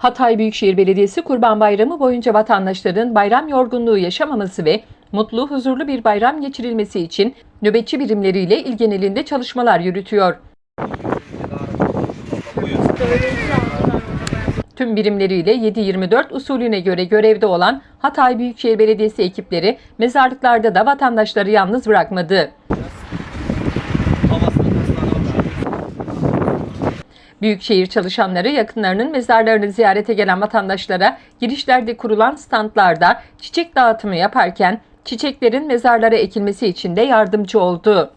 Hatay Büyükşehir Belediyesi Kurban Bayramı boyunca vatandaşların bayram yorgunluğu yaşamaması ve mutlu, huzurlu bir bayram geçirilmesi için nöbetçi birimleriyle il genelinde çalışmalar yürütüyor. Tüm birimleriyle 7-24 usulüne göre görevde olan Hatay Büyükşehir Belediyesi ekipleri mezarlıklarda da vatandaşları yalnız bırakmadı. Büyükşehir çalışanları yakınlarının mezarlarını ziyarete gelen vatandaşlara girişlerde kurulan standlarda çiçek dağıtımı yaparken çiçeklerin mezarlara ekilmesi için de yardımcı oldu.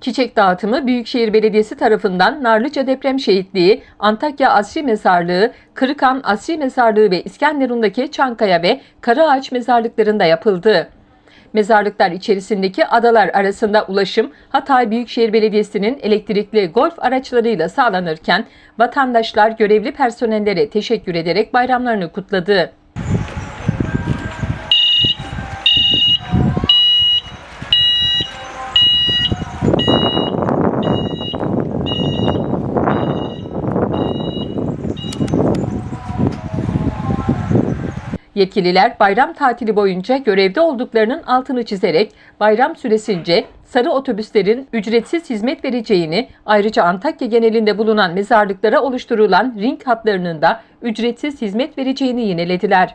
Çiçek dağıtımı Büyükşehir Belediyesi tarafından Narlıca Deprem Şehitliği, Antakya Asri Mezarlığı, Kırıkan Asri Mezarlığı ve İskenderun'daki Çankaya ve Karaağaç mezarlıklarında yapıldı. Mezarlıklar içerisindeki adalar arasında ulaşım Hatay Büyükşehir Belediyesi'nin elektrikli golf araçlarıyla sağlanırken vatandaşlar görevli personellere teşekkür ederek bayramlarını kutladı. Yetkililer bayram tatili boyunca görevde olduklarının altını çizerek bayram süresince sarı otobüslerin ücretsiz hizmet vereceğini, ayrıca Antakya genelinde bulunan mezarlıklara oluşturulan ring hatlarının da ücretsiz hizmet vereceğini yinelediler.